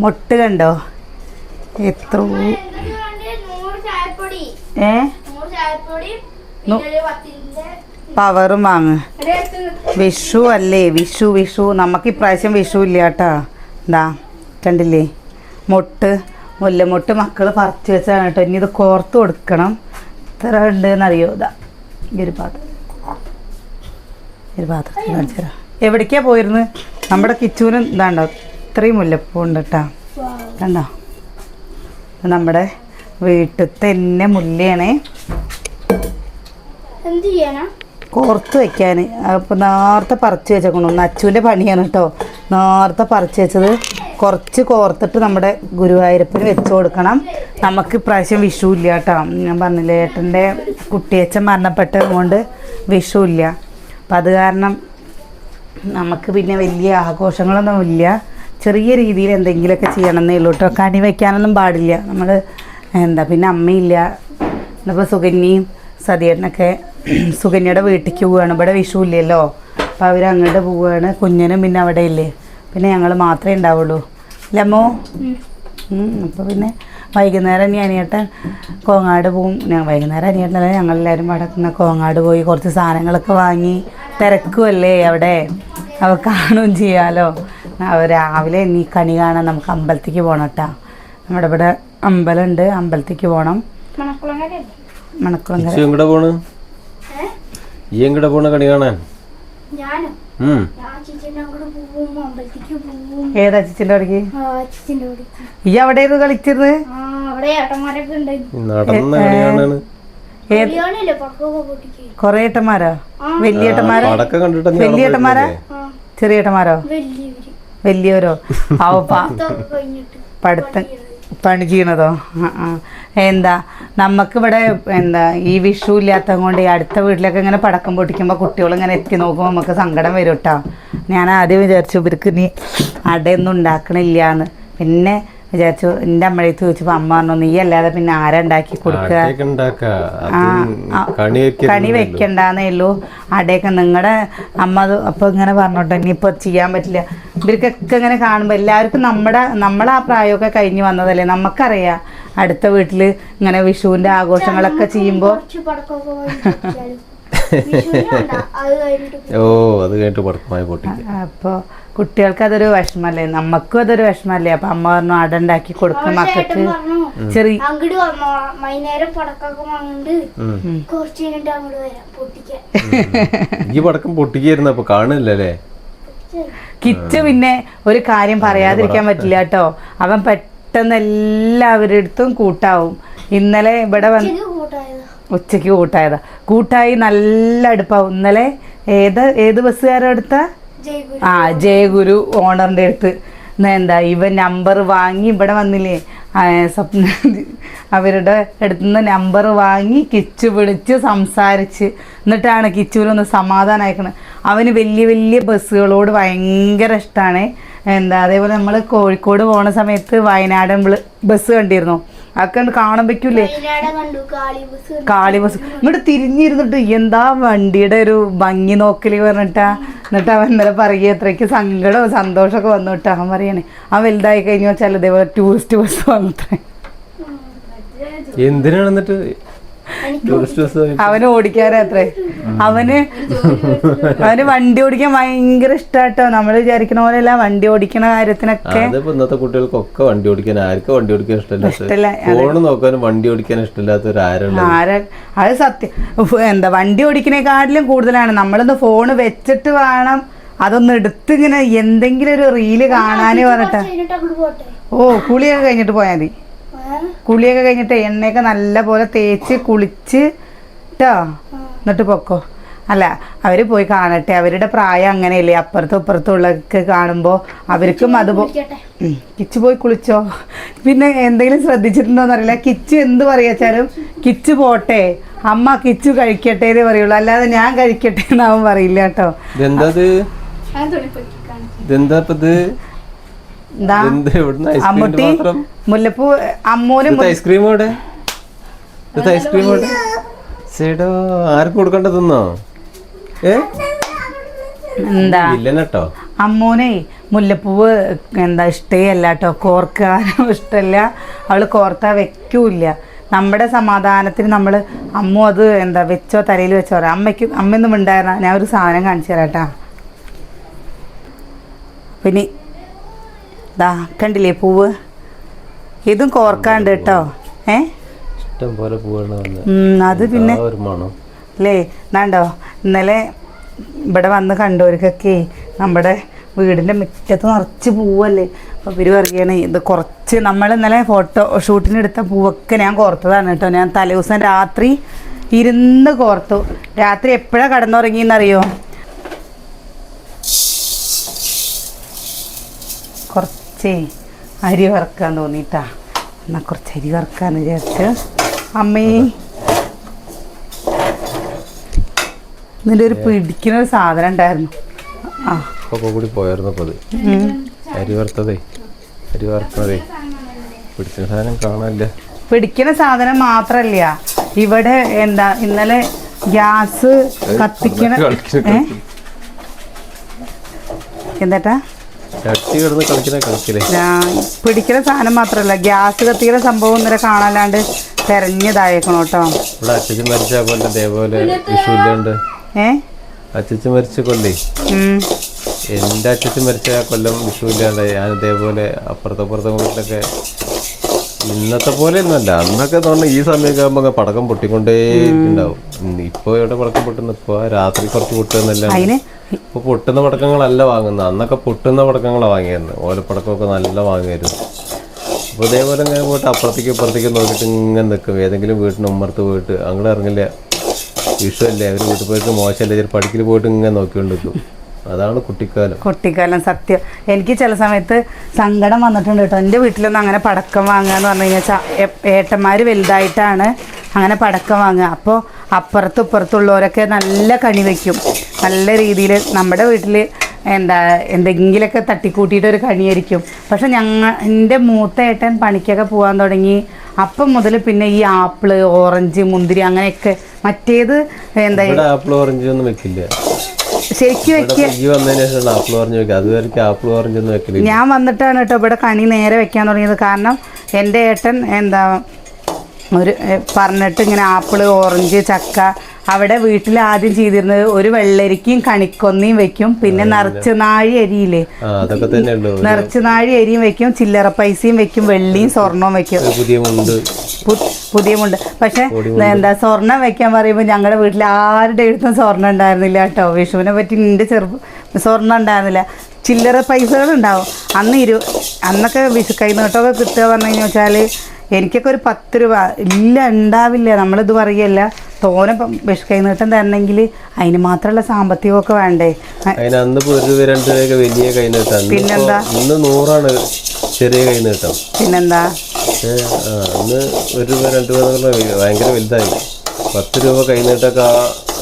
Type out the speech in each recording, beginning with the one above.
മുട്ട് കണ്ടോ? എത്ര ഏ? പവറും വാങ്ങ്. വിഷു അല്ലേ? വിഷു വിഷു. നമുക്ക് ഇപ്രാവശ്യം വിഷു ഇല്ല കേട്ടാ. എന്താ കണ്ടില്ലേ? മുട്ട്. മുല്ലമുട്ട് മക്കൾ പറിച്ച് വെച്ചാണ് കേട്ടോ. ഇനി ഇത് കോർത്ത് കൊടുക്കണം. ഇത്ര ഉണ്ടെന്നറിയോ? ഇതാ ഈ ഒരു പാത്രം. ഒരു പാത്രം കാണിച്ചു നമ്മുടെ കിച്ചൂന് ഇതാണ്ടോ? ഇത്രയും മുല്ലപ്പൂ ഉണ്ട് കേട്ടോ കണ്ടോ? നമ്മുടെ വീട്ടിൽ തന്നെ മുല്ലയാണേ കോർത്ത് വെക്കാൻ അപ്പോൾ നേരത്തെ പറിച്ച് വെച്ചേക്കണം. അച്ചുവിന്റെ പണിയാണ് കേട്ടോ നേരത്തെ പറിച്ച് വെച്ചത്. കുറച്ച് കോർത്തിട്ട് നമ്മുടെ ഗുരുവായൂരപ്പന് വെച്ച് കൊടുക്കണം. നമുക്ക് ഇപ്രാവശ്യം വിഷു ഇല്ല കേട്ടോ ഞാൻ പറഞ്ഞില്ലേ ഏട്ടന്റെ കുട്ടിയച്ഛൻ മരണപ്പെട്ടത് കൊണ്ട് വിഷു ഇല്ല അപ്പം അത് കാരണം നമുക്ക് പിന്നെ വലിയ ആഘോഷങ്ങളൊന്നും ഇല്ല ചെറിയ രീതിയിൽ എന്തെങ്കിലുമൊക്കെ ചെയ്യണമെന്നേ ഉള്ളൂ കേട്ടോ. കണി വയ്ക്കാനൊന്നും പാടില്ല. നമ്മൾ എന്താ പിന്നെ അമ്മയില്ല. ഇന്നിപ്പോൾ സുകന്യയും സതിയേട്ടനൊക്കെ സുകന്യയുടെ വീട്ടിലേക്ക് പോവുകയാണ് ഇവിടെ വിഷു ഇല്ലല്ലോ അപ്പോൾ അവർ അങ്ങോട്ട് പോവുകയാണ് കുഞ്ഞിനും പിന്നെ അവിടെ ഇല്ലേ പിന്നെ ഞങ്ങൾ മാത്രമേ ഉണ്ടാവുള്ളൂ. ലമ്മോ അപ്പോൾ പിന്നെ വൈകുന്നേരം ഇനി അനിയേട്ടൻ കോങ്ങാട് പോവും. ഞാൻ വൈകുന്നേരം അനിയേട്ടനല്ല ഞങ്ങളെല്ലാവരും വടക്കുന്ന കോങ്ങാട് പോയി കുറച്ച് സാധനങ്ങളൊക്കെ വാങ്ങി തിരക്കുമല്ലേ അവിടെ? അവ കാണുകയും ചെയ്യാമല്ലോ അവ രാവിലെ നീ കണി കാണാൻ നമുക്ക് അമ്പലത്തേക്ക് പോകണം കേട്ടോ. നമ്മുടെ ഇവിടെ അമ്പലമുണ്ട് അമ്പലത്തേക്ക് പോകണം മണക്കുളങ്ങര. പോണ്? ഏ? ഈ എങ്ങടെ പോണ് കണി കാണാൻ? ഏതാ ചിച്ചിന്റെ അവിടേക്ക്? ഈ അവിടെ കളിച്ചത് ആ. വലിയേട്ടന്മാരോ? ഏട്ടന്മാരൊക്കെ ചെറിയേട്ടന്മാരോ? വലിയവര്. അവപ്പ പഠിത്തം പണി ചെയ്യണതോ? എന്താ ആ. എന്താ നമുക്കിവിടെ എന്താ ഈ വിഷു ഇല്ലാത്തത് കൊണ്ട് ഈ അടുത്ത വീട്ടിലൊക്കെ ഇങ്ങനെ പടക്കം പൊട്ടിക്കുമ്പോൾ കുട്ടികൾ ഇങ്ങനെ എത്തി നോക്കുമ്പോൾ നമുക്ക് സങ്കടം വരും കേട്ടോ ഞാൻ ആദ്യം വിചാരിച്ചു ഇവർക്ക് നീ അടയൊന്നും ഉണ്ടാക്കണില്ല എന്ന് പിന്നെ വിചാരിച്ചു എന്റെ അമ്മഴത്ത് ചോദിച്ചപ്പോൾ അമ്മ പറഞ്ഞു നീ അല്ലാതെ പിന്നെ ആരാ ഉണ്ടാക്കി കൊടുക്കുക കണി വെക്കണ്ടെന്നേ ഉള്ളൂ. അടയൊക്കെ നിങ്ങളുടെ അമ്മ അത് അപ്പോൾ ഇങ്ങനെ പറഞ്ഞോട്ടെ ഇനിയിപ്പോൾ ചെയ്യാൻ പറ്റില്ല. ഇവർക്കൊക്കെ ഇങ്ങനെ കാണുമ്പോൾ എല്ലാവർക്കും നമ്മുടെ നമ്മളെ ആ പ്രായമൊക്കെ കഴിഞ്ഞ് വന്നതല്ലേ? നമുക്കറിയാം അടുത്ത വീട്ടിൽ ഇങ്ങനെ വിഷുവിന്റെ ആഘോഷങ്ങളൊക്കെ ചെയ്യുമ്പോൾ കഴിഞ്ഞിട്ട് ഓ അത് കഴിഞ്ഞിട്ട് പടക്കമായി അപ്പോൾ കുട്ടികൾക്ക് അതൊരു വിഷമല്ലേ? നമുക്കും അതൊരു വിഷമല്ലേ? അപ്പൊ അമ്മ പറഞ്ഞു അട ഉണ്ടാക്കി കൊടുക്കും മക്കൾക്ക്. ചെറിയ അങ്ങോട്ട് വന്നോളാം വൈകുന്നേരം പടക്കൊക്കെ വാങ്ങിട്ട് ഉം. കുറച്ച് കഴിഞ്ഞിട്ട് അങ്ങോട്ട് വരാം പൊട്ടിക്കാൻ. ഈ പടക്കം പൊട്ടിക്കായിരുന്നു അപ്പൊ കാണില്ലല്ലേ കിച്ച് പിന്നെ ഒരു കാര്യം പറയാതിരിക്കാൻ പറ്റില്ല കേട്ടോ. അവൻ പെട്ടെന്ന് എല്ലാവരുടെ അടുത്തും കൂട്ടാവും. ഇന്നലെ ഇവിടെ വന്ന് ഉച്ചയ്ക്ക് കൂട്ടായതാ. കൂട്ടായി നല്ല അടുപ്പാവും. ഇന്നലെ ഏത് ഏത് ബസ്സുകാരുടെ അടുത്താ ജയഗുരു ആ ജയഗുരു ഓണറിന്റെ അടുത്ത്. എന്താ ഇവൻ നമ്പർ വാങ്ങി ഇവിടെ വന്നില്ലേ? സ്വപ്ന അവരുടെ അടുത്ത് നിന്ന് നമ്പർ വാങ്ങി കിച്ചു വിളിച്ച് സംസാരിച്ച് എന്നിട്ടാണ് കിച്ചുവിനൊന്ന് സമാധാനം അയക്കണത് അവന് വലിയ വലിയ ബസ്സുകളോട് ഭയങ്കര ഇഷ്ടമാണ് എന്താ അതേപോലെ നമ്മൾ കോഴിക്കോട് പോണ സമയത്ത് വയനാടൻ ബസ് കണ്ടിരുന്നു. അതൊക്കെ കാണാൻ പറ്റൂലേ കണ്ടു കാളി ബസ് കണ്ടു. കാളി ബസ്. ഇങ്ങോട്ട് തിരിഞ്ഞിരുന്നിട്ട് എന്താ വണ്ടിയുടെ ഒരു ഭംഗി നോക്കൽ പറഞ്ഞിട്ടാ? എന്നിട്ട് അവൻ ഇന്നലെ പറയുക എത്രയ്ക്ക് സങ്കടവും സന്തോഷമൊക്കെ വന്നു കേട്ടോ. അവൻ പറയണേ അവൻ വലുതായി കഴിഞ്ഞു വെച്ചാൽ ഇതേപോലെ ടൂറിസ്റ്റ് ബസ് വന്നത്രേ എന്തിനാണ് എന്നിട്ട് ടൂറിസ്റ്റ് അത്രേ അവന് ഓടിക്കാനത്രേ അവന് അവന് വണ്ടി ഓടിക്കാൻ ഭയങ്കര ഇഷ്ടാട്ടോ. നമ്മൾ വിചാരിക്കുന്ന പോലെയല്ല വണ്ടി ഓടിക്കണ കാര്യത്തിനൊക്കെ ഇന്നത്തെ കുട്ടികൾക്കൊക്കെ വണ്ടി ഓടിക്കാൻ ആർക്കും വണ്ടി ഓടിക്കാൻ ഇഷ്ടമില്ല. ഫോണ് നോക്കാനും വണ്ടി ഓടിക്കാൻ ഇഷ്ടമില്ലാത്ത ആരാ? അത് സത്യം. എന്താ വണ്ടി ഓടിക്കണേക്കാട്ടിലും കൂടുതലാണ്. നമ്മളൊന്ന് ഫോണ് വെച്ചിട്ട് വേണം അതൊന്ന് എടുത്ത് ഇങ്ങനെ എന്തെങ്കിലും ഒരു റീൽ കാണാനേ പറഞ്ഞിട്ട്. ഓ കുളിയൊക്കെ കഴിഞ്ഞിട്ട് പോയാൽ മതി? കുളിയൊക്കെ കഴിഞ്ഞിട്ട് എണ്ണയൊക്കെ നല്ലപോലെ തേച്ച് കുളിച്ച് കേട്ടോ എന്നിട്ട് പൊക്കോ. അല്ല അവർ പോയി കാണട്ടെ. അവരുടെ പ്രായം അങ്ങനെയല്ലേ. അപ്പുറത്തും ഇപ്പുറത്തും ഉള്ളതൊക്കെ കാണുമ്പോൾ അവർക്കും അത് കിച്ച് പോയി കുളിച്ചോ? പിന്നെ എന്തെങ്കിലും ശ്രദ്ധിച്ചിട്ടുണ്ടോ എന്നറിയില്ല കിച്ച് എന്ത് പറയാച്ചാലും കിച്ച് പോട്ടെ. അമ്മ കിച്ചു കഴിക്കട്ടെ എന്ന് പറയുള്ളൂ. അല്ലാതെ ഞാൻ കഴിക്കട്ടെ എന്ന് അവൻ പറയില്ല കേട്ടോ. അമ്മുട്ടി മുല്ലപ്പൂ അമ്മൂനും ഐസ്ക്രീം എവിടെ ഇത് ഐസ്ക്രീം എവിടെ ചേടോ ആർക്കും കൊടുക്കണ്ട തിന്നോ? ഏ? എന്താ? ഇല്ലെന്നട്ടോ അമ്മൂനെ മുല്ലപ്പൂവ് എന്താ ഇഷ്ടേ അല്ല കേട്ടോ. കോർക്കാനും ഇഷ്ടമല്ല അവൾ കോർത്താ വെക്കൂല്ല. നമ്മുടെ സമാധാനത്തിന് നമ്മൾ അമ്മു അത് എന്താ വെച്ചോ തലയിൽ വെച്ചോ പറയാം. അമ്മയ്ക്ക് അമ്മയൊന്നും ഉണ്ടായിരുന്ന ഞാൻ ഒരു സാധനം കാണിച്ചു തരാം കേട്ടാ. പിന്നെ ദാ കണ്ടില്ലേ പൂവ്? ഇതും കോർക്കാണ്ട് കേട്ടോ ഏ? ഇഷ്ടം പോലെ അത് പിന്നെ അല്ലേ എന്നാണ്ടോ ഇന്നലെ ഇവിടെ വന്ന് കണ്ടവർക്കൊക്കെ നമ്മുടെ വീടിന്റെ മുറ്റത്ത് നിറച്ച് പൂവല്ലേ? അപ്പോൾ ഇവർ പറയുകയാണ് ഇത് കുറച്ച് നമ്മൾ ഇന്നലെ ഫോട്ടോ ഷൂട്ടിന് എടുത്ത പൂവൊക്കെ ഞാൻ കോർത്തതാണ് കേട്ടോ ഞാൻ തലേദിവസം രാത്രി ഇരുന്ന് കോർത്തു. രാത്രി എപ്പോഴാണ് കടന്നുറങ്ങിയെന്നറിയോ കുറച്ചേ അരി വറക്കാൻ തോന്നിയിട്ടാ എന്നാൽ കുറച്ച് അരി വറക്കാന്ന് വിചാരിച്ച്. അമ്മേ. ഇതിന്റെ ഒരു പിടിക്കുന്ന ഒരു സാധനം ഉണ്ടായിരുന്നു. ആ. കൂടി പോയായിരുന്നു അപ്പോൾ അത്. ഉം. അരി വറുത്തതേ. അരി വറുത്തതേ. പിടിച്ച സാധനം കാണാനില്ല. പിടിക്കുന്ന സാധനം മാത്രല്ല. ഇവിടെ എന്താ ഇന്നലെ ഗ്യാസ് കത്തിക്കണ ഏ? എന്താട്ടാ? കിടന്ന് കളിക്കുന്ന കളിക്കലേ പിടിക്കുന്ന സാധനം മാത്രല്ല ഗ്യാസ് കത്തിക്കുന്ന സംഭവം ഇന്നലെ കാണാല്ലാണ്ട് തെരഞ്ഞതായേക്കണോ കേട്ടോ. ഇവിടെ അച്ഛൻ മരിച്ച കൊല്ലം ഇതേപോലെ വിഷുവില്ലാണ്ട് ഏ? അച്ഛൻ മരിച്ച കൊല്ലേ. എന്റെ അച്ഛൻ മരിച്ച കൊല്ലം വിഷുവില്ലാണ്ട് ഞാൻ ഇതേപോലെ അപ്പുറത്തപ്പുറത്തെ വീട്ടിലൊക്കെ ഇന്നത്തെ പോലെ ഒന്നല്ല അന്നൊക്കെ തോന്നുന്നു ഈ സമയമൊക്കെ ആകുമ്പോൾ പടക്കം പൊട്ടിക്കൊണ്ടേ ഉണ്ടാവും ഇപ്പൊ എവിടെ പടക്കം പൊട്ടുന്നു? ഇപ്പൊ രാത്രി കുറച്ച് പൊട്ടുന്നല്ല ഇപ്പൊ പൊട്ടുന്ന പടക്കങ്ങളല്ല വാങ്ങുന്നത്. അന്നൊക്കെ പൊട്ടുന്ന പടക്കങ്ങളാണ് വാങ്ങിയത് ഓലപ്പടക്കമൊക്കെ നല്ല വാങ്ങിയായിരുന്നു ഇപ്പൊ ഇതേപോലെ ഇങ്ങനെ പോയിട്ട് അപ്പുറത്തേക്ക് ഇപ്പുറത്തേക്ക് നോക്കിയിട്ട് ഇങ്ങനെ നിൽക്കും. ഏതെങ്കിലും വീട്ടിന് ഉമ്മർത്ത് പോയിട്ട് അങ്ങനെ ഇറങ്ങില്ല. വിഷുവല്ലേ അവർ വീട്ടിൽ പോയിട്ട് മോശമല്ലേ ചില പഠിക്കൽ പോയിട്ട് ഇങ്ങനെ നോക്കിക്കൊണ്ട് നിൽക്കും അതാണ് കുട്ടിക്കാലം. കുട്ടിക്കാലം സത്യം. എനിക്ക് ചില സമയത്ത് സങ്കടം വന്നിട്ടുണ്ട് കേട്ടോ. എന്റെ വീട്ടിലൊന്നും അങ്ങനെ പടക്കം വാങ്ങുക എന്ന് പറഞ്ഞു കഴിഞ്ഞാൽ ഏട്ടന്മാർ വലുതായിട്ടാണ് അങ്ങനെ പടക്കം വാങ്ങുക. അപ്പോൾ അപ്പുറത്തും ഇപ്പുറത്തുള്ളവരൊക്കെ നല്ല കണി വയ്ക്കും. നല്ല രീതിയിൽ നമ്മുടെ വീട്ടിൽ എന്താ എന്തെങ്കിലുമൊക്കെ തട്ടിക്കൂട്ടിയിട്ട് ഒരു കണിയായിരിക്കും. പക്ഷെ ഞങ്ങൾ എന്റെ മൂത്ത ഏട്ടൻ പണിക്കൊക്കെ പോകാൻ തുടങ്ങി. അപ്പം മുതൽ പിന്നെ ഈ ആപ്പിൾ ഓറഞ്ച് മുന്തിരി അങ്ങനെയൊക്കെ മറ്റേത് എന്താ ആപ്പിൾ ഓറഞ്ച് ഒന്നും വെക്കില്ല. ശരിക്കും വെക്കുക ഞാൻ വന്നിട്ടാണ് കേട്ടോ ഇവിടെ കണി നേരെ വെക്കാൻ തുടങ്ങിയത്. കാരണം എന്റെ ഏട്ടൻ എന്താ ഒരു പറഞ്ഞിട്ട് ഇങ്ങനെ ആപ്പിൾ ഓറഞ്ച് ചക്ക അവിടെ വീട്ടിൽ ആദ്യം ചെയ്തിരുന്നത് ഒരു വെള്ളരിക്കയും കണിക്കൊന്നയും വെക്കും. പിന്നെ നിറച്ച് നാഴി അരിയില്ലേ? നിറച്ചുനാഴി നിറച്ച് നാഴി അരിയും വെക്കും. ചില്ലറ പൈസയും വെക്കും. വെള്ളിയും സ്വർണവും വെക്കും. പുതിയ മുണ്ട് പു- പക്ഷെ എന്താ സ്വർണം വെക്കാൻ പറയുമ്പോൾ ഞങ്ങളുടെ വീട്ടിൽ ആരുടെ എഴുത്തും സ്വർണം ഉണ്ടായിരുന്നില്ല കേട്ടോ. വിഷുവിനെ പറ്റി എന്റെ ചെറുപ്പം സ്വർണം ഉണ്ടായിരുന്നില്ല. ചില്ലറ പൈസകൾ ഉണ്ടാവും അന്ന് ഇരു അന്നൊക്കെ വിഷു കൈനീട്ടമൊക്കെ കിട്ടുക പറഞ്ഞു കഴിഞ്ഞാൽ എനിക്കൊക്കെ ഒരു പത്ത് രൂപ. ഇല്ല ഉണ്ടാവില്ല നമ്മളിത് പറയല്ല. തോനെ വിഷ കൈ കൈനീട്ടം തരണമെങ്കിൽ അതിന് മാത്രമുള്ള സാമ്പത്തികമൊക്കെ വേണ്ടേ. വലിയ നീട്ടം പിന്നെന്താ? ഇന്ന് നൂറാണ് ചെറിയ കൈ നീട്ടം പിന്നെന്താ അന്ന് ഒരു രൂപ രണ്ട് രൂപ ഭയങ്കര വലുതായി. പത്ത് രൂപ കൈനീട്ടൊക്കെ ആ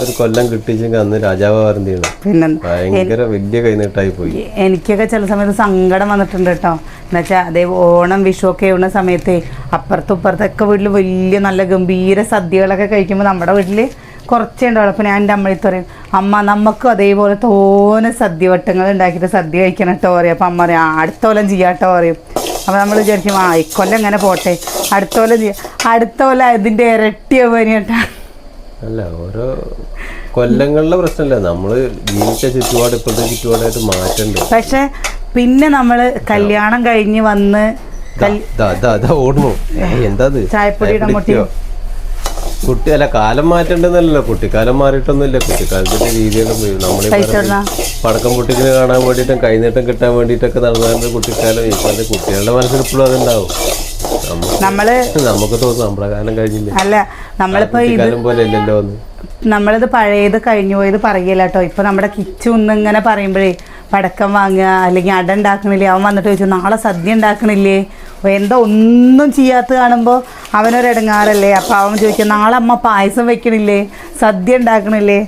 ഒരു കൊല്ലം കിട്ടിച്ചെങ്കിൽ അന്ന് രാജാവ് പിന്നെ ഭയങ്കര വലിയ കൈനീട്ടായി പോയി. എനിക്കൊക്കെ ചില സമയത്ത് സങ്കടം വന്നിട്ടുണ്ട് കേട്ടോ. എന്നുവെച്ചാൽ അതേ ഓണം വിഷു ഒക്കെ ഉള്ള സമയത്ത് അപ്പുറത്തും ഇപ്പുറത്തൊക്കെ വീട്ടിൽ വലിയ നല്ല ഗംഭീര സദ്യകളൊക്കെ കഴിക്കുമ്പോൾ നമ്മുടെ വീട്ടിൽ കുറച്ചേ ഉണ്ടാവുള്ളൂ. അപ്പോൾ ഞാൻ എന്റെ അമ്മയിൽ പറയും അമ്മ നമുക്കും അതേപോലെ തോനെ സദ്യ വട്ടങ്ങൾ ഉണ്ടാക്കിയിട്ട് സദ്യ കഴിക്കണം കേട്ടോ പറയും. അപ്പോൾ അമ്മ പറയും "ആ, അടുത്ത കൊല്ലം ചെയ്യാട്ടോ പറയും. അപ്പോൾ നമ്മൾ വിചാരിക്കും ആ ഇക്കൊല്ലം എങ്ങനെ പോട്ടെ അടുത്ത കൊല്ലം ചെയ്യാം. അടുത്ത കൊല്ലം ഇതിന്റെ ഇരട്ടിയാവും ഇനി കേട്ടാ. അല്ല ഓരോ കൊല്ലങ്ങളിലെ പ്രശ്നമല്ല? നമ്മൾ ജീവിച്ച ചുറ്റുപാട് ഇപ്പോഴത്തെ ചുറ്റുപാടായിട്ട് മാറ്റണ്ട്. പക്ഷെ പിന്നെ നമ്മൾ കല്യാണം കഴിഞ്ഞ് വന്ന് ഓടുന്നു. എന്താ? ചായപ്പൊടിയുടെ മുട്ടി. കുട്ടി അല്ല കാലം മാറ്റണ്ടെന്നല്ലോ കുട്ടിക്കാലം മാറിയിട്ടൊന്നുമില്ല കുട്ടിക്കാലത്തിന്റെ രീതികളും നമ്മൾ? പടക്കം പൊട്ടിക്കിന് കാണാൻ വേണ്ടിയിട്ടും കൈനീട്ടം കിട്ടാൻ വേണ്ടിയിട്ടൊക്കെ നടന്നാലും കുട്ടിക്കാലം ഇപ്പോഴത്തെ കുട്ടികളുടെ മനസ്സിൽ ഇപ്പോഴും അതുണ്ടാവും. നമ്മൾ നമുക്ക് തോന്നുന്നു നമ്മുടെ കാലം കഴിഞ്ഞില്ലേ? അല്ല നമ്മളിപ്പോ ഇത് നമ്മളിത് പഴയത് കഴിഞ്ഞു പോയത് പറയില്ല കേട്ടോ ഇപ്പൊ നമ്മുടെ കിച്ചു ഒന്നിങ്ങനെ പറയുമ്പോഴേ പടക്കം വാങ്ങുക അല്ലെങ്കിൽ അട ഉണ്ടാക്കണില്ലേ? അവൻ വന്നിട്ട് ചോദിച്ചു നാളെ സദ്യ ഉണ്ടാക്കണില്ലേ? എന്താ ഒന്നും ചെയ്യാത്ത കാണുമ്പോൾ അവനൊരിടങ്ങാറല്ലേ അപ്പോൾ അവൻ ചോദിക്കും നാളെ അമ്മ പായസം വെക്കണില്ലേ? സദ്യ ഉണ്ടാക്കണില്ലേ?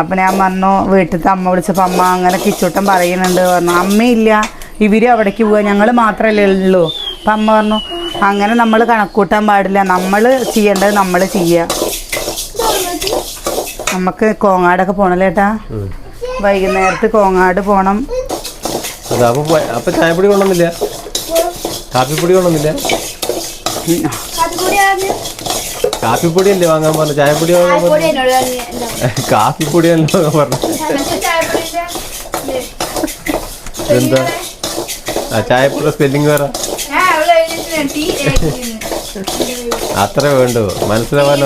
അപ്പം ഞാൻ പറഞ്ഞു വീട്ടിലത്തെ അമ്മ വിളിച്ചപ്പോൾ അമ്മ അങ്ങനെ കിച്ചൂട്ടൻ പറയുന്നുണ്ട്. പറഞ്ഞു അമ്മയില്ല ഇവർ അവിടേക്ക് പോവുക ഞങ്ങൾ മാത്രമല്ലേ ഉള്ളൂ. അപ്പം അമ്മ പറഞ്ഞു അങ്ങനെ നമ്മൾ കണക്കൂട്ടാൻ പാടില്ല. നമ്മൾ ചെയ്യേണ്ടത് നമ്മൾ ചെയ്യുക നമുക്ക് കോങ്ങാടൊക്കെ പോണല്ലേ ഏട്ടാ? ഉം. വൈകുന്നേരത്ത് കോങ്ങാട് പോണം. അപ്പൊ ചായപ്പൊടി കൊണ്ടുവന്നില്ല കാപ്പിപ്പൊടി ആണ് കാപ്പിപ്പൊടി അല്ലേ വാങ്ങാൻ പറഞ്ഞു? ചായപ്പൊടി വാങ്ങാൻ പറഞ്ഞു? വാങ്ങാൻ കാപ്പിപ്പൊടി അല്ലോ പറഞ്ഞു? ചായപ്പൊടിന്റെ ഇത്. എന്താ ആ ചായപ്പൊടി സ്പെല്ലിംഗ് വേറെ ഞാൻ അവിടെ എഴുതിയിട്ടുണ്ട് ടി എ അത്രേ വേണ്ടു. മനസ്സിലാവാൻ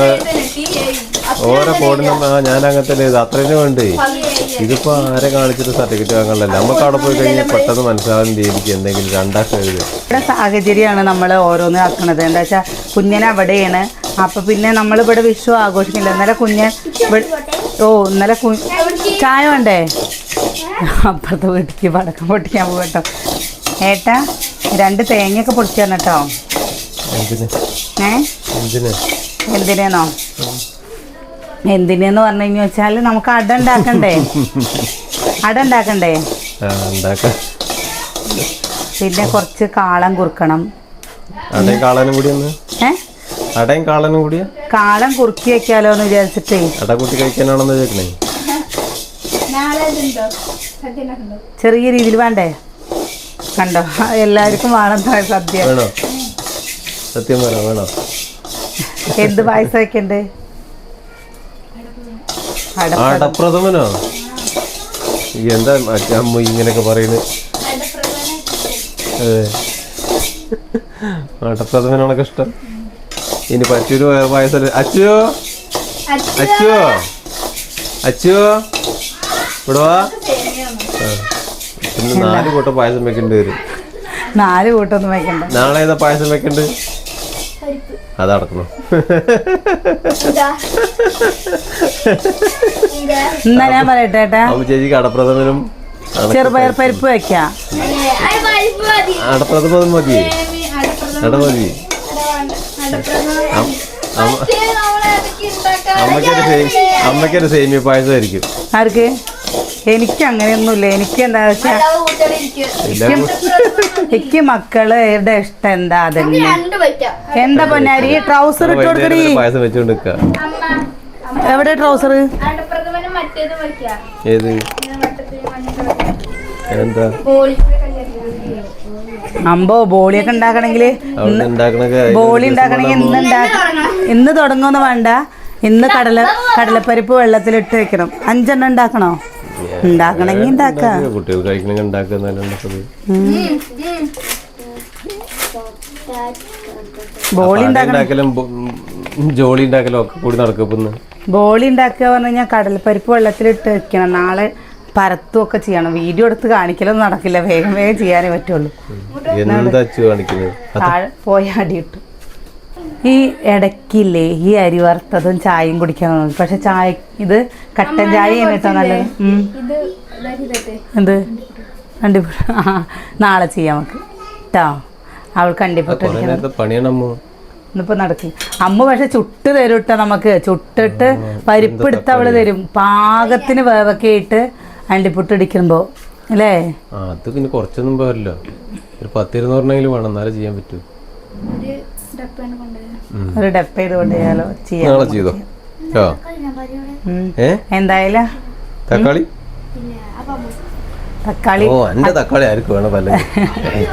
ഓരോ കോടിനും ഞാൻ അങ്ങനത്തെ ഇത് അത്രയും വേണ്ടേ? ഇതിപ്പോ ആരെ കാണിച്ചിട്ട് സർട്ടിഫിക്കറ്റ് വാങ്ങാനല്ല നമുക്ക് അവിടെ പോയി കഴിഞ്ഞാൽ പെട്ടെന്ന് മനസ്സിലാവാൻ രീതിക്ക് എന്തെങ്കിലും രണ്ടാക്കം ഇവിടെ സാഹചര്യമാണ് നമ്മൾ ഓരോന്ന് ആക്കണത്. എന്താ വെച്ചാൽ കുഞ്ഞിനെ അവിടെയാണ്. അപ്പൊ പിന്നെ നമ്മളിവിടെ വിഷു ആഘോഷിക്കില്ല ഇന്നലെ കുഞ്ഞൻ ഓ ഇന്നലെ ചായ വേണ്ടേ? അപ്പുറത്തെ വീട്ടിലേക്ക് പടക്കം പൊട്ടിക്കാൻ പോകട്ടോ. ഏട്ടാ? രണ്ട് തേങ്ങയൊക്കെ പൊടിച്ചു തരണം കേട്ടോ എന്തിന്? ഏ? എന്തിന്? എന്തിനേന്നോ? എന്തിനെന്ന് പറഞ്ഞു കഴിഞ്ഞു വെച്ചാൽ നമുക്ക് അട ഉണ്ടാക്കണ്ടേ? അട ഉണ്ടാക്കണ്ടേ? പിന്നെ കുറച്ച് കാളം കുറുക്കണം. കാളനും കൂടി ഒന്ന്? അടയും കാളനും കൂടിയാ? കാളം കുറുക്കി വെക്കാലോ എന്ന് വിചാരിച്ചിട്ടേ. അട കൂട്ടി കഴിക്കാനാണെന്ന് ചോദിക്കണേ? ചെറിയ രീതിയിൽ വേണ്ടേ? കണ്ടോ? എല്ലാവർക്കും വേണം സദ്യ. വേണോ? സത്യം പറ വേണോ? എന്ത് പായസം വെക്കണ്ടേ അട അടപ്രഥമനോ എന്താ അമ്മ ഇങ്ങനെയൊക്കെ പറയുന്നത്? അടപ്രഥമനാണൊക്കെ ഇഷ്ടം. ഇനി പറ്റൂര് പായസം അച്ചുവോ? അച്ചുവോ? അച്ചുവോ? ഇവിടെ വാ. ആ. ഇന്ന് നാല് കൂട്ടം പായസം വെക്കേണ്ടി വരും. നാല് കൂട്ടൊന്നും വെക്കണ്ട. നാളെ ഏതാ പായസം വെക്കണ്ട് അതടക്കണം. എന്നാ ഞാൻ പറയട്ടെ ഏട്ടാ? ചേച്ചിക്ക് അടപ്രഥമനും ചെറുപയർ പരിപ്പ് വെക്കാം. മതി. അടപ്രഥമൻ മതി. സേമി, അടപ്രഥമൻ, അട മതി. അടവാണ്, അടപ്രഥമൻ. അം- അമ്മ മറ്റേ നമ്മൾ അതൊക്കെ ഉണ്ടാക്കാൻ അമ്മയ്ക്കൊരു സേമി അമ്മയ്ക്കൊരു സേമിയ പായസമായിരിക്കും ആർക്ക്? എനിക്ക് അങ്ങനെയൊന്നുമില്ല എനിക്ക് എന്താ വെച്ചാ എനിക്ക് മക്കൾ ഇവിടെ ഇഷ്ടം എന്താ അതന്നെ എന്താ പൊന്നാരി? ട്രൗസർ ഇട്ട് അമ്മ എവിടെ ട്രൗസർ ഏത്? എന്താ ബോളി അമ്പോ ബോളിയൊക്കെ ഉണ്ടാക്കണമെങ്കിൽ ബോളി ഉണ്ടാക്കണമെങ്കിൽ ഇന്ന് ഇന്ന് തുടങ്ങുമെന്ന് വേണ്ട. ഇന്ന് കടല കടലപ്പരിപ്പ് വെള്ളത്തിലിട്ട് വെക്കണം. അഞ്ചെണ്ണം ഉണ്ടാക്കണോ? ഉണ്ടാക്കണമെങ്കിൽ ഉണ്ടാക്കാം. കുട്ടികൾ കഴിക്കണമെങ്കിൽ ഉണ്ടാക്കുന്ന ജോളി ഉണ്ടാക്കലും ഒക്കെ കൂടി നടക്കപ്പെടുന്നു ബോളി ഉണ്ടാക്കുക പറഞ്ഞു കഴിഞ്ഞാൽ കടലപ്പരിപ്പ് വെള്ളത്തിലിട്ട് വെക്കണം. നാളെ പരത്തും ഒക്കെ ചെയ്യണം. വീഡിയോ എടുത്ത് കാണിക്കലൊന്നും നടക്കില്ല. വേഗം വേഗം ചെയ്യാനേ പറ്റുള്ളൂ. എന്താ കാണിക്കുന്നത്? പോയ അടി കിട്ടും ഈ ഇടയ്ക്കില്ലേ ഈ അരി വറുത്തതും ചായയും കുടിക്കാൻ തോന്നും പക്ഷെ ചായ ഇത് കട്ടൻ ചായ നല്ലത്. എന്ത്? കണ്ടിപ്പോ ആ നാളെ ചെയ്യാം നമുക്ക്. കേട്ടോ അവൾ കണ്ടിപ്പോ ഇന്നിപ്പോ നടക്കില്ല. അമ്മ പക്ഷെ ചുട്ട് തരും കേട്ടോ നമുക്ക്. ചുട്ടിട്ട് പരിപ്പെടുത്ത് അവൾ തരും. പാകത്തിന് വേവൊക്കെ ഇട്ട് അണ്ടിപ്പുട്ട് ഇടിക്കുമ്പോ. അല്ലേ? അത് പിന്നെ കുറച്ചൊന്നും പോരല്ലോ. ഒരു പത്തിരുന്നൂറിനെങ്കിലും വേണം. എന്നാലേ ചെയ്യാൻ പറ്റൂ. ഒരു ഡപ്പാണ് കൊണ്ടുവരുന്നത്. ഒരു ഡെപ്പ് ചെയ്ത് കൊണ്ട് ചെയ്യാലോ ചെയ്യാം നാളെ ചെയ്തോ? ആ. ഏ? എന്തായാലും തക്കാളി? തക്കാളി. ഓ എന്റെ തക്കാളി ആർക്ക് വേണം പല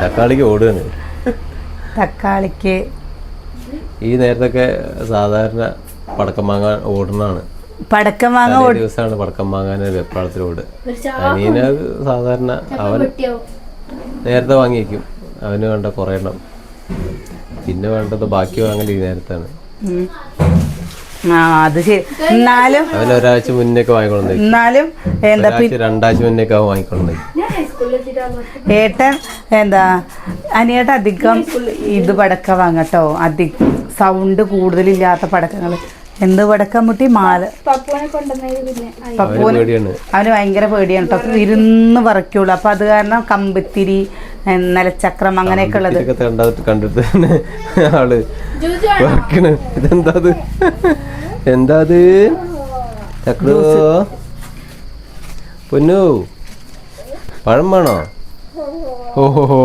തക്കാളിക്ക് ഓടുകയാണ് തക്കാളിക്ക് ഈ നേരത്തൊക്കെ സാധാരണ പടക്കം വാങ്ങാൻ ഓടുന്നതാണ്. പടക്കം വാങ്ങാൻ തലേ ദിവസമാണ് പടക്കം വാങ്ങാൻ വെപ്രാളത്തിൽ ഓടുക ഒരു അനിയന് സാധാരണ അവൻ നേരത്തെ വാങ്ങിയേക്കും. അവന് വേണ്ട കുറേ എണ്ണം പിന്നെ വേണ്ടത് ബാക്കി വാങ്ങൽ ഈ നേരത്താണ്. ആ അത് ശരി. എന്നാലും അവൻ ഒരാഴ്ച മുന്നേ വാങ്ങിക്കൊണ്ടു എന്നാലും എന്താ പി- രണ്ടാഴ്ച മുന്നേക്ക് അവൻ വാങ്ങിക്കൊണ്ടു ഏട്ടൻ എന്താ അനിയേട്ട അധികം ഇത് പടക്ക വാങ്ങട്ടോ. അധികം സൗണ്ട് കൂടുതലില്ലാത്ത പടക്കങ്ങൾ എന്ത് പടക്കം മുട്ടി മാല. പപ്പുവിനെ കൊണ്ടുവന്നത് പിന്നെ ആയി. അവന് പേടിയാണ്. അവന് ഭയങ്കര പേടിയാണ് കേട്ടോ. ഇരുന്ന് പറിക്കുള്ളൂ അപ്പൊ അത് കാരണം കമ്പിത്തിരി നിലച്ചക്രം അങ്ങനെയൊക്കെ ഉള്ളത്. കണ്ടിട്ട് ആൾ ഇതെന്താ എന്താ ചക്രോ? പൊന്നു. പഴം വേണോ? ഓഹോ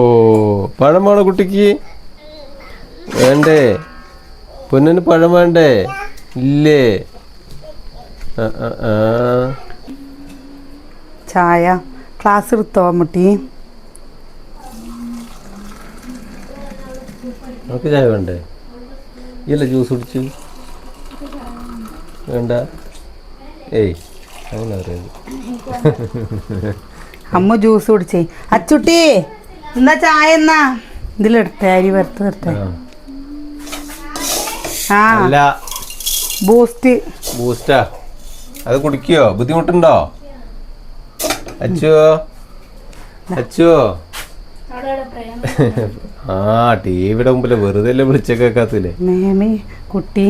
പഴം വേണോ കുട്ടിക്ക്? വേണ്ടേ? പൊന്നിന് പഴം വേണ്ടേ? ഇല്ലേ? ചായ. ക്ലാസ് എടുത്തോ മുട്ടി? നമുക്ക് ചായ വേണ്ടേ? ഇല്ല ജ്യൂസ് കുടിച്ചു. വേണ്ട. ഏയ് അങ്ങനെ പറയുന്നത് അമ്മ ജ്യൂസ് കുടിച്ചേ. അച്ചുട്ടി എന്നാ ചായ എന്നാ? ഇതിലെടുത്ത അരി വറുത്ത് നിർത്തേ ആ. ബൂസ്റ്റ് ബൂസ്റ്റാ അത് കുടിക്കോ? ബുദ്ധിമുട്ടുണ്ടോ? അച്ചോ അച്ചോ ആ ടി വിയുടെ മുമ്പിൽ വെറുതെ അല്ലേ വിളിച്ചേക്കാത്തില്ലേ നേമി കുട്ടി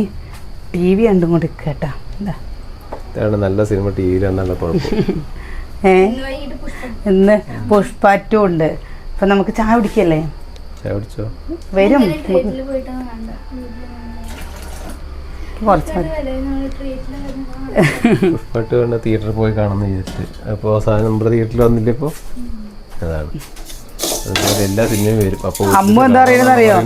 ടി വി കണ്ടും കൊണ്ട് കേട്ടാ ഇതാണ് നല്ല സിനിമ ടി വിയിൽ എന്നുള്ള കുഴപ്പം. ഏ? ഇന്ന് പുഷ്പാറ്റും ഉണ്ട്. അപ്പൊ നമുക്ക് ചായ കുടിക്കല്ലേ? ചായ കുടിച്ചോ? വരും. പുഷ്പാട്ട് കണ്ട് തിയേറ്ററിൽ പോയി കാണുന്ന വിചാരിച്ചിട്ട്. അപ്പോൾ അവസാനം നമ്മുടെ തിയേറ്ററിൽ വന്നില്ലേ ഇപ്പോൾ അതാണ്. എല്ലാ സിനിമയും വരും. അപ്പോൾ അമ്മ എന്താ പറയുന്നത് അറിയോ?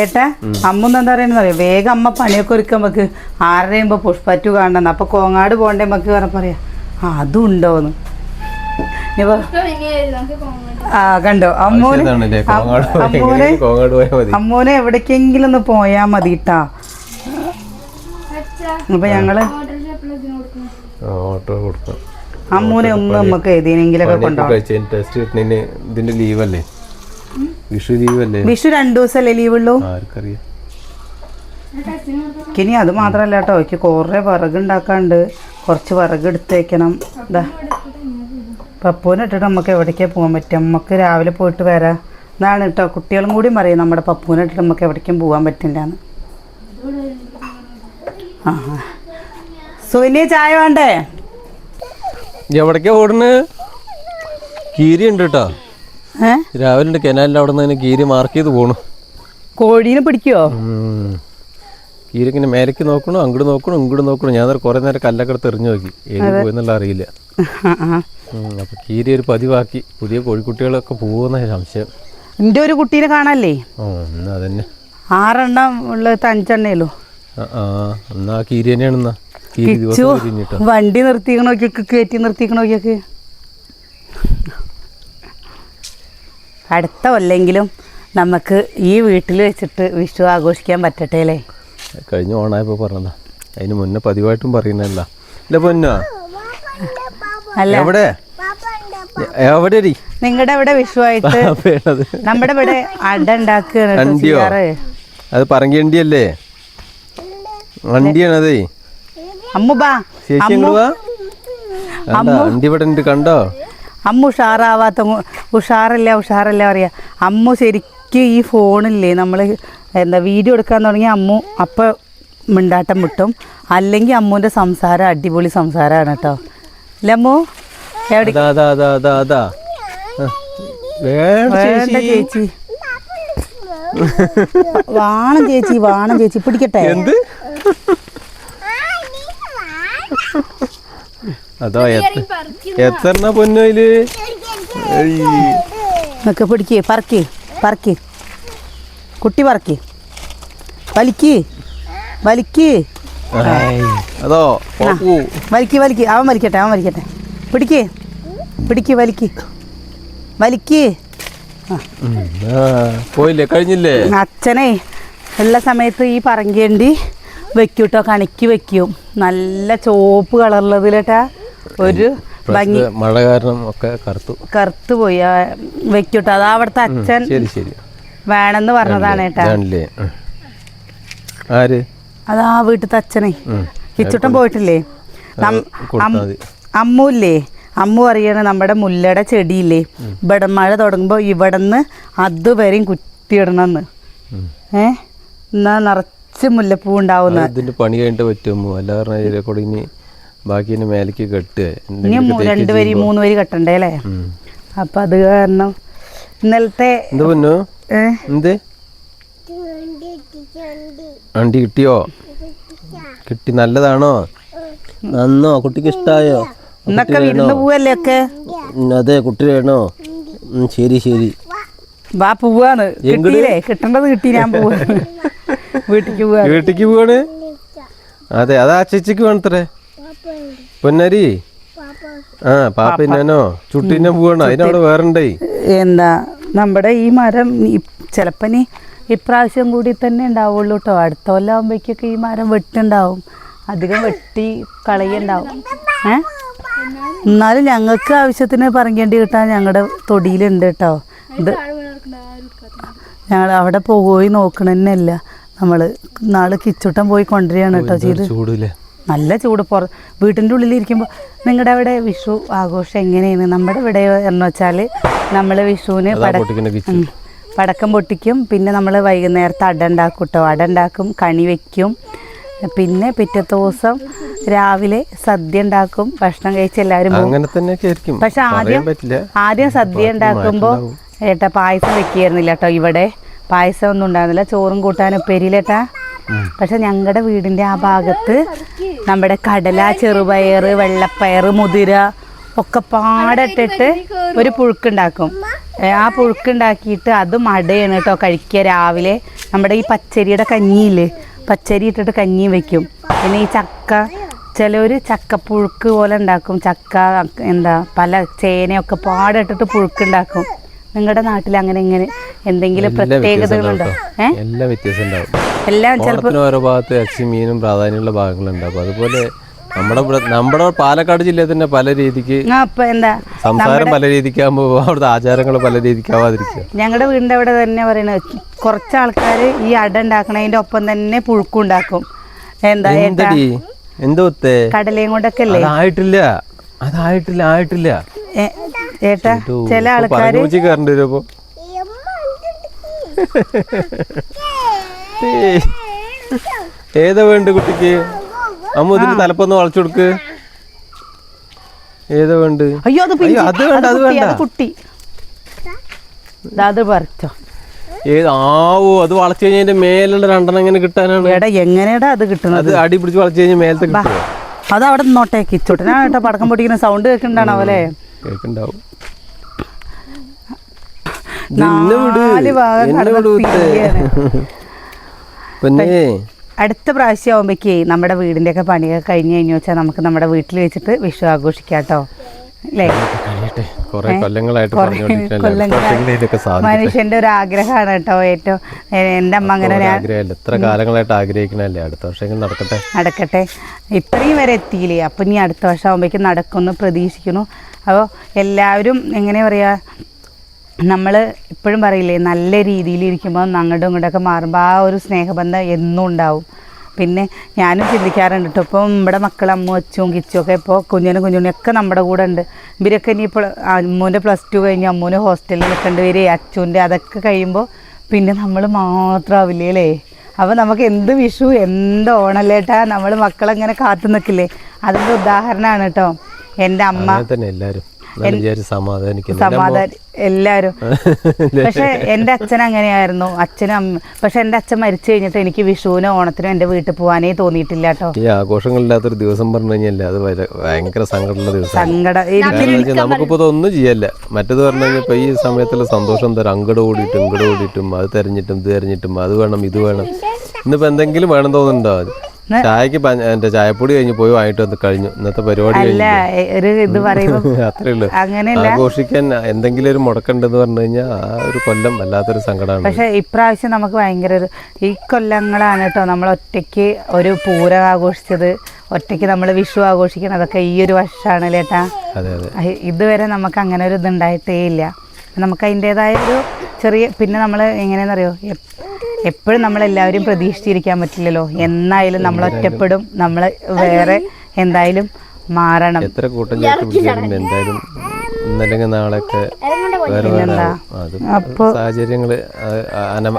ഏട്ടാ അമ്മ എന്താ പറയുന്നത് അറിയോ? വേഗം അമ്മ പണിയൊക്കെ ഒരുക്കാൻ നമുക്ക് ആരുടെയുമ്പോ പുഷ്പറ്റു കാണണം അപ്പൊ കോങ്ങാട് പോണ്ടേ നമുക്ക് വേറെ പറയാ. ആ അതും ഉണ്ടോന്ന് ആ കണ്ടോ? അമ്മൂന് അമ്മൂന് കോങ്ങാട് പോയാൽ മതി. അമ്മൂനെ എവിടേക്കെങ്കിലും ഒന്ന് പോയാ മതി ട്ടാ. അച്ഛാ അപ്പൊ ഞങ്ങൾ ഓട്ടോ കൊടുക്കാം അമ്മൂനെ ഒന്ന് നമുക്ക് ഏതിനെങ്കിലൊക്കെ ഒക്കെ കൊണ്ടുപോകാം ടെസ്റ്റ് കിട്ടുന്നതിന് ഇതിന്റെ ലീവല്ലേ വിഷു ലീവല്ലേ? വിഷു രണ്ടു ദിവസമല്ലേ ലീവുള്ളൂ? ആർക്കറിയാം. ഇനി അത് മാത്രല്ല കേട്ടോ. എനിക്ക് കുറേ വിറക് ഉണ്ടാക്കാണ്ട് കുറച്ച് വിറക് എടുത്തേക്കണം ഇതാ പപ്പൂനെ ഇട്ടിട്ട് നമുക്ക് എവിടേക്കാ പോകാൻ പറ്റും നമുക്ക് രാവിലെ പോയിട്ട് വരാം. എന്നാണ് കേട്ടോ. കുട്ടികളും കൂടി പറയും നമ്മുടെ പപ്പൂനെ ഇട്ടിട്ട് നമുക്ക് എവിടേക്കും പോകാൻ പറ്റില്ല എന്ന് ആ. സുവിനി ചായ വേണ്ടേ? എവിടേക്കാ ഓടുന്നത് കീരി ഉണ്ട് കേട്ടോ. രാവിലെ കനാലിന്റെ അവിടെ നിന്ന് കീരി മാർക്ക് ചെയ്ത് പോണു. കോഴീനെ പിടിക്കോ. കീരി ഇങ്ങനെ മേലേക്ക് നോക്കണു അങ്ങോട്ട് നോക്കണു ഇങ്ങോട്ട് നോക്കണു. ഞാൻ കുറേ നേരം കല്ലൊക്കെ തെറിഞ്ഞു എറിഞ്ഞു നോക്കി. ഏത് പോയെന്നുള്ള അറിയില്ല. അപ്പൊ കീരി ഒരു പതിവാക്കി. പുതിയ കോഴിക്കുട്ടികളൊക്കെ പോകുന്ന സംശയം. എന്റെ ഒരു കുട്ടീനെ കാണാല്ലേ? എന്നാ അതന്നെ. ആറെണ്ണം ഉള്ളത് അഞ്ചെണ്ണേ ഉള്ളൂ. ആ ആ എന്നാ കീരി തന്നെയാണ് വണ്ടി നിർത്തിക്കണ നോക്കിയൊക്കെ കയറ്റി നിർത്തിക്കണ നോക്കിയൊക്കെ അടുത്ത കൊല്ലെങ്കിലും നമുക്ക് ഈ വീട്ടിൽ വെച്ചിട്ട് വിഷു ആഘോഷിക്കാൻ പറ്റട്ടെ അല്ലേ? കഴിഞ്ഞ ഓണായപ്പോ പറഞ്ഞതാ. അതിന് മുന്നേ പതിവായിട്ടും പറയുന്നല്ല പൊന്നോ? എവിടെ? നിങ്ങളുടെ ഇവിടെ വിഷുവായിട്ട് നമ്മുടെ ഇവിടെ അട ഉണ്ടാക്കുകയാണ് അത് പറങ്കണ്ടിയല്ലേ അണ്ടിയാണതേ അമ്മു. അണ്ടി ഇവിടെ ഉണ്ട് കണ്ടോ? അമ്മ ഉഷാറാവാത്ത ഉഷാറല്ല ഉഷാറല്ല പറയാ. അമ്മ ശരിക്കും ഈ ഫോണില്ലേ നമ്മൾ എന്താ വീഡിയോ എടുക്കാൻ തുടങ്ങിയ അമ്മു അപ്പോൾ മിണ്ടാട്ടം വിട്ടും. അല്ലെങ്കിൽ അമ്മുവിന്റെ സംസാരം അടിപൊളി സംസാരമാണ് കേട്ടോ അല്ലേ അമ്മു? എവിടെ വേണ്ട ചേച്ചി. വാണം ചേച്ചി വാണം ചേച്ചി. പിടിക്കട്ടെ? എന്ത്? അതോ എത്ര എത്ര പൊന്നു പിടിക്കേ പറക്ക് പറക്ക്. കുട്ടി പറക്ക്. വലിക്ക് വലിക്ക്. അതോ. വലിക്ക് വലിക്ക്. അവൻ വലിക്കട്ടെ അവൻ വലിക്കട്ടെ. പിടിക്ക് പിടിക്ക് വലിക്ക്. വലിക്ക്. പോയില്ലേ? കഴിഞ്ഞില്ലേ? അച്ഛനെ എല്ലാ സമയത്ത് ഈ പറങ്കേണ്ടി വെക്കൂട്ടോ കണിക്ക് വെക്കും. നല്ല ചോപ്പ് കളറുള്ളതിലേട്ടാ ഒരു ഭംഗി മഴ കാരണം ഒക്കെ കറുത്തു. കറുത്തു പോയി വെക്കൂട്ടോ? അതാ അവിടുത്തെ അച്ഛൻ ശരി ശരി. വേണമെന്ന് പറഞ്ഞതാണ് ഉം. ആര്? അതാ വീട്ടിലത്തെ അച്ഛനെ. കിച്ചുട്ടൻ പോയിട്ടില്ലേ? അമ്മൂല്ലേ അമ്മു അറിയണ നമ്മുടെ മുല്ലയുടെ ചെടിയില്ലേ? ഇവിടെ മഴ തുടങ്ങുമ്പോൾ ഇവിടുന്ന് അതുവരെയും കുത്തിയിടണമെന്ന്. ഏഹ് ഏ? എന്നാ നിറച്ച് മുല്ലപ്പൂ ഉണ്ടാവുന്ന പണി കഴിഞ്ഞിട്ട് പറ്റുമോ അല്ല ബാക്കി മേലേക്ക് കെട്ടുക ഇനി രണ്ട് വരി മൂന്ന് വരി കെട്ടണ്ടേ അല്ലേ? അപ്പം അത് കാരണം ഇന്നലത്തെ എന്ത് വണ്ടി കിട്ടിയോ? കിട്ടി. നല്ലതാണോ? നന്നോ? കുട്ടിക്ക് ഇഷ്ടായോ? അതെ കുട്ടി വേണോ? ശരി ശരി. വാ പോവാണ്. കിട്ടിയില്ലേ? കിട്ടേണ്ടത് കിട്ടി ഞാൻ പോവാ വീട്ടിക്ക് പോവാ വീട്ടിക്ക് പോവാണ്? അതെ അതാ ചേച്ചിക്ക് വേണത്രേ. പൊന്നരി? ആ പാപ്പിന്നോ ചുട്ടിന്നെ പോവാണ്. അതിനവിടെ വേറെണ്ടേ? എന്താ നമ്മുടെ ഈ മരം ചിലപ്പോ നീ ഇപ്രാവശ്യം കൂടി തന്നെ ഉണ്ടാവുള്ളൂ കേട്ടോ അടുത്ത കൊല്ലം ആകുമ്പോഴേക്കൊക്കെ ഈ മരം വെട്ടുണ്ടാവും. അധികം വെട്ടി കളയുണ്ടാവും. ഏ? എന്നാലും ഞങ്ങൾക്ക് ആവശ്യത്തിന് പറയേണ്ടി കിട്ടാൻ ഞങ്ങളുടെ തൊടിയിലുണ്ട് കേട്ടോ ഇത് ഞങ്ങൾ അവിടെ പോയി നോക്കണ നമ്മൾ നമ്മൾ നാളെ കിച്ചുട്ടം പോയി കൊണ്ടുവരികയാണ് കേട്ടോ ചെയ്ത്. ചൂടില്ലേ? നല്ല ചൂട് പുറ വീട്ടിന്റെ ഉള്ളിലിരിക്കുമ്പോൾ നിങ്ങളുടെ അവിടെ വിഷു ആഘോഷം എങ്ങനെയാണ്? നമ്മുടെ ഇവിടെ എന്ന് വെച്ചാൽ നമ്മൾ വിഷുവിന് പടക്കം പൊട്ടിക്കും. പിന്നെ നമ്മൾ വൈകുന്നേരത്തെ അട ഉണ്ടാക്കും കേട്ടോ അട ഉണ്ടാക്കും കണി വയ്ക്കും പിന്നെ പിറ്റത്തെ ദിവസം രാവിലെ സദ്യ ഉണ്ടാക്കും ഭക്ഷണം കഴിച്ച് എല്ലാവരും പക്ഷെ ആദ്യം ആദ്യം സദ്യ ഉണ്ടാക്കുമ്പോൾ ഏട്ടാ പായസം വെക്കുകയായിരുന്നില്ല കേട്ടോ ഇവിടെ. പായസം ഒന്നും ഉണ്ടായിരുന്നില്ല. ചോറും കൂട്ടാനും ഉപ്പേരിയിലേട്ടാ. പക്ഷെ ഞങ്ങളുടെ വീടിന്റെ ആ ഭാഗത്ത് നമ്മുടെ കടല ചെറുപയർ വെള്ളപ്പയർ മുതിര ഒക്കെ പാടട്ടിട്ട് ഒരു പുഴുക്കുണ്ടാക്കും. ആ പുഴുക്കുണ്ടാക്കിയിട്ട് അത് മടയാണ് കേട്ടോ കഴിക്കുക രാവിലെ. നമ്മുടെ ഈ പച്ചരിയുടെ കഞ്ഞിയില്ലേ? പച്ചരി ഇട്ടിട്ട് കഞ്ഞി വെക്കും. പിന്നെ ഈ ചക്ക ചിലവർ ചക്കപ്പുഴുക്ക് പോലെ ഉണ്ടാക്കും. ചക്ക എന്താ പല ചേനയൊക്കെ പാടിട്ടിട്ട് പുഴുക്കുണ്ടാക്കും. നിങ്ങളുടെ നാട്ടിൽ അങ്ങനെ ഇങ്ങനെ എന്തെങ്കിലും പ്രത്യേകതകളുണ്ടോ? എല്ലാം വ്യത്യാസം ഉണ്ടാവും. എല്ലാം ചിലപ്പോൾ ഓരോ ഭാഗത്ത് ഇറച്ചി മീനും പ്രാധാന്യമുള്ള ഭാഗങ്ങളുണ്ടാവും അതുപോലെ നമ്മുടെ നമ്മുടെ പാലക്കാട് ജില്ലയിൽ തന്നെ പല രീതിക്ക് സംസാരം പല രീതിക്കാകുമ്പോൾ അവിടുത്തെ ആചാരങ്ങൾ പല രീതിക്കാവാതിരിക്കുക ഞങ്ങളുടെ വീടിന്റെ അവിടെ തന്നെ പറയുന്നത് കുറച്ച് ആൾക്കാർ ഈ അട ഉണ്ടാക്കുന്നതിന്റെ ഒപ്പം തന്നെ പുഴുക്കും ഉണ്ടാക്കും. എന്താ എന്തോ കടലയും കൊണ്ടൊക്കെ അല്ലേ? അതായിട്ടില്ല. അതായിട്ടില്ല ആയിട്ടില്ല. ഏ, ഏട്ടാ ചില ഏയ്. ഏതാ വേണ്ട കുട്ടിക്ക്? അമ്മ ഇതിന് തലപ്പൊന്ന് വളച്ചു കൊടുക്ക്. ഏതാ വേണ്ട അയ്യോ അത് അത് വേണ്ട അത് വേണ്ട. അത് കുട്ടി. അത് പറിച്ചോ. ഏത് ആവോ അത് വളച്ചു കഴിഞ്ഞാൽ അതിന്റെ മേലുള്ള രണ്ടെണ്ണം എങ്ങനെ കിട്ടാനാണ്. എടാ എങ്ങനെയാടാ അത് കിട്ടുന്നത് അത് അടി പിടിച്ച് വളച്ചു കഴിഞ്ഞാൽ മേലത്തെ കിട്ടും അത് അവിടെ നിന്നോട്ടെ കിച്ചുട്ടനാ കേട്ടോ പടക്കം പൊട്ടിക്കുന്ന സൗണ്ട് കേൾക്കണ്ടാണോ അവലെ തിരിയാണ്. പിന്നെ? അടുത്ത പ്രാവശ്യം ആവുമ്പോഴേക്കേ നമ്മുടെ വീടിന്റെ ഒക്കെ പണിയൊക്കെ കഴിഞ്ഞ് കഴിഞ്ഞു വെച്ചാൽ നമുക്ക് നമ്മുടെ വീട്ടിൽ വെച്ചിട്ട് വിഷു ആഘോഷിക്കാം കേട്ടോ. മനുഷ്യന്റെ ഒരു ആഗ്രഹമാണ് കേട്ടോ ഏറ്റവും. എന്റെ അമ്മ അങ്ങനെ എത്ര കാലങ്ങളായിട്ട് ആഗ്രഹിക്കണല്ലേ? അടുത്ത വർഷം നടക്കട്ടെ? നടക്കട്ടെ. ഇത്രയും വരെ എത്തിയില്ലേ? അപ്പൊ ഇനി അടുത്ത വർഷം ആകുമ്പോഴേക്കും നടക്കുമെന്ന് പ്രതീക്ഷിക്കുന്നു. അപ്പോൾ എല്ലാവരും എങ്ങനെ പറയാ നമ്മൾ ഇപ്പോഴും പറയില്ലേ നല്ല രീതിയിൽ ഇരിക്കുമ്പോൾ അങ്ങോട്ടും ഇങ്ങോട്ടൊക്കെ മാറുമ്പോൾ ആ ഒരു സ്നേഹബന്ധം എന്നും ഉണ്ടാവും. പിന്നെ ഞാനും ചിന്തിക്കാറുണ്ട് കേട്ടോ ഇപ്പം ഇവിടെ മക്കൾ അമ്മ അച്ചും കിച്ചും ഒക്കെ ഇപ്പോൾ കുഞ്ഞിനും കുഞ്ഞുണ്ണി ഒക്കെ നമ്മുടെ കൂടെ ഉണ്ട്. ഇവരൊക്കെ ഇനി ഇപ്പോൾ അമ്മൂന്റെ പ്ലസ് ടു കഴിഞ്ഞ് അമ്മൂന് ഹോസ്റ്റലിൽ നിൽക്കേണ്ടി വരെ അച്ഛന്റെ അതൊക്കെ കഴിയുമ്പോൾ പിന്നെ നമ്മൾ മാത്രമാവില്ലേ അല്ലേ അപ്പോൾ നമുക്ക് എന്ത് വിഷു എന്ത് ഓണല്ലേട്ടാ നമ്മൾ മക്കളെങ്ങനെ കാത്തു നിൽക്കില്ലേ? അതിന്റെ ഉദാഹരണമാണ് കേട്ടോ എന്റെ അമ്മ തന്നെ സമാധാനിക്കുന്നു സമാധാനം എല്ലാരും. പക്ഷെ എന്റെ അച്ഛൻ അങ്ങനെയായിരുന്നു. അച്ഛനും പക്ഷെ എന്റെ അച്ഛൻ മരിച്ചു കഴിഞ്ഞിട്ട് എനിക്ക് വിഷുവിനും ഓണത്തിനും എന്റെ വീട്ടിൽ പോകാനേ തോന്നിയിട്ടില്ല കേട്ടോ. ഈ ആഘോഷങ്ങളില്ലാത്തൊരു ദിവസം പറഞ്ഞു കഴിഞ്ഞാൽ അത് ഭയ- ഭയങ്കര സങ്കടമുള്ള ദിവസം സങ്കടം. എനിക്ക് നമുക്കിപ്പോ ഒന്നും ചെയ്യല്ല. മറ്റേത് പറഞ്ഞു കഴിഞ്ഞാൽ ഈ സമയത്തുള്ള സന്തോഷം തരാം അങ്ങട് ഓടിയിട്ടും ഇങ്ങോട്ട് ഓടിയിട്ടും അത് തെരഞ്ഞിട്ടും ഇത് തെരഞ്ഞിട്ടും അത് വേണം ഇത് വേണം. ഇന്നിപ്പോ എന്തെങ്കിലും വേണം തോന്നുന്നുണ്ടോ? ചായക്ക് എന്റെ ചായപ്പൊടി കഴിഞ്ഞ് പോയി വാങ്ങിട്ട് വന്ന് കഴിഞ്ഞു. ഇന്നത്തെ പരിപാടി അല്ല ഒരു ഇത് അത്രേ ഉള്ളൂ. അങ്ങനെയല്ല. ആഘോഷിക്കാൻ എന്തെങ്കിലും ഒരു മുടക്കുണ്ടെന്ന് പറഞ്ഞു കഴിഞ്ഞാൽ ആ ഒരു കൊല്ലം വല്ലാത്തൊരു സങ്കടമാണ്. പക്ഷെ ഇപ്രാവശ്യം നമുക്ക് ഭയങ്കര ഒരു ഈ കൊല്ലങ്ങളാണ് കേട്ടോ നമ്മൾ ഒറ്റയ്ക്ക് ഒരു പൂരം ആഘോഷിച്ചത്. ഒറ്റയ്ക്ക് നമ്മൾ വിഷു ആഘോഷിക്കണതൊക്കെ ഈ ഒരു വർഷമാണ് ചേട്ടാ ഇതുവരെ നമുക്ക് അങ്ങനെ ഒരു ഇതുണ്ടായിട്ടേ ഇല്ല. നമുക്ക് അതിന്റെതായ ഒരു ചെറിയ പിന്നെ നമ്മൾ എങ്ങനെയാണെന്നറിയോ? എപ്പോഴും നമ്മളെല്ലാവരും പ്രതീക്ഷിച്ചിരിക്കാൻ പറ്റില്ലല്ലോ. എന്നായാലും നമ്മൾ ഒറ്റപ്പെടും. നമ്മൾ വേറെ എന്തായാലും മാറണം. എത്ര കൂട്ടം എന്തായാലും ഇന്നല്ലെങ്കിൽ നാളെയൊക്കെ. അപ്പോൾ സാഹചര്യങ്ങൾ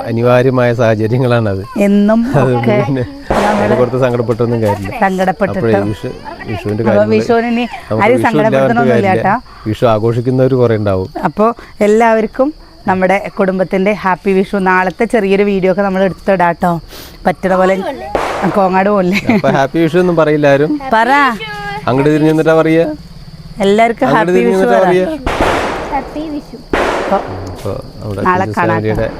അനിവാര്യമായ സാഹചര്യങ്ങളാണ് അത് എന്നും സങ്കടപ്പെട്ടൊന്നും കാര്യമില്ല. സങ്കടപ്പെട്ടിട്ട് വിഷു ആഘോഷിക്കുന്നവർ കുറെ ഉണ്ടാവും. അപ്പോൾ എല്ലാവർക്കും നമ്മുടെ കുടുംബത്തിന്റെ ഹാപ്പി വിഷു. നാളത്തെ ചെറിയൊരു വീഡിയോ ഒക്കെ നമ്മൾ എടുത്തിടാട്ടോ. പറ്റുന്ന പോലെ കോങ്ങാട് പോലെ ഹാപ്പി വിഷു ഒന്നും പറയില്ല ആരും. പറ. അങ്ങോട്ട് തിരിഞ്ഞു നിന്നിട്ടാ പറയാ? എല്ലാവർക്കും ഹാപ്പി വിഷു ഹാപ്പി വിഷു. നാളെ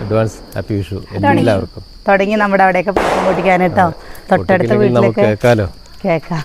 അഡ്വാൻസ് ഹാപ്പി വിഷു എല്ലാവർക്കും. തുടങ്ങി നമ്മുടെ അവിടെയൊക്കെ പൊട്ടിക്കാൻ കേട്ടോ തൊട്ടടുത്ത വീട്ടിലേക്ക് കേക്കാം വീട്ടിലൊക്കെ കേൾക്കാം.